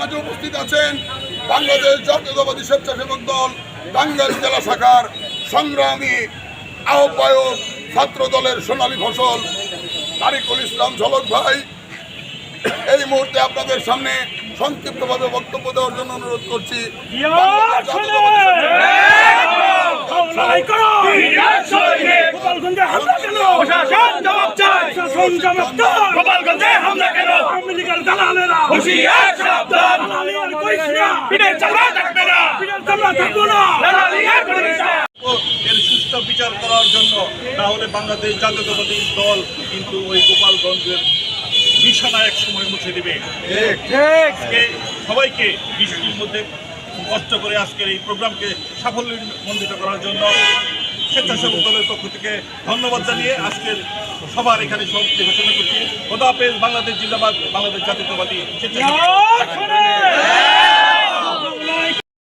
মাঝে উপস্থিত আছেন বাংলাদেশ জাতীয়তাবাদী স্বেচ্ছাসেবক দল টাঙ্গাইল জেলা শাখার সংগ্রামী আহ্বায়ক ছাত্র দলের সোনালী ফসল তারিকুল ইসলাম ঝলক ভাই। এই মুহূর্তে আপনাদের সামনে সংক্ষিপ্তভাবে বক্তব্য দেওয়ার জন্য অনুরোধ করছি জবাব চাই জবাব দালালেরা। সাবধান। দালালি আর করিস না। পিঠের চামড়া থাকবে না। পিঠের চামড়া থাকব না দালালি করিস না এর সুষ্ঠু বিচার করার জন্য না হলে বাংলাদেশ জাতীয়তাবাদী দল কিন্তু ওই গোপালগঞ্জের নিশানা এক সময় মুছে দিবে। আজকে সবাইকে বৃষ্টির মধ্যে কষ্ট করে আজকের এই প্রোগ্রামকে সাফল্যমণ্ডিত করার জন্য স্বেচ্ছাসেবক দলের পক্ষ থেকে ধন্যবাদ জানিয়ে আজকের সবার এখানে সমাপ্তি ঘোষণা করছি। খোদাফেজ বাংলাদেশ জিন্দাবাদ, বাংলাদেশ জাতীয়তাবাদী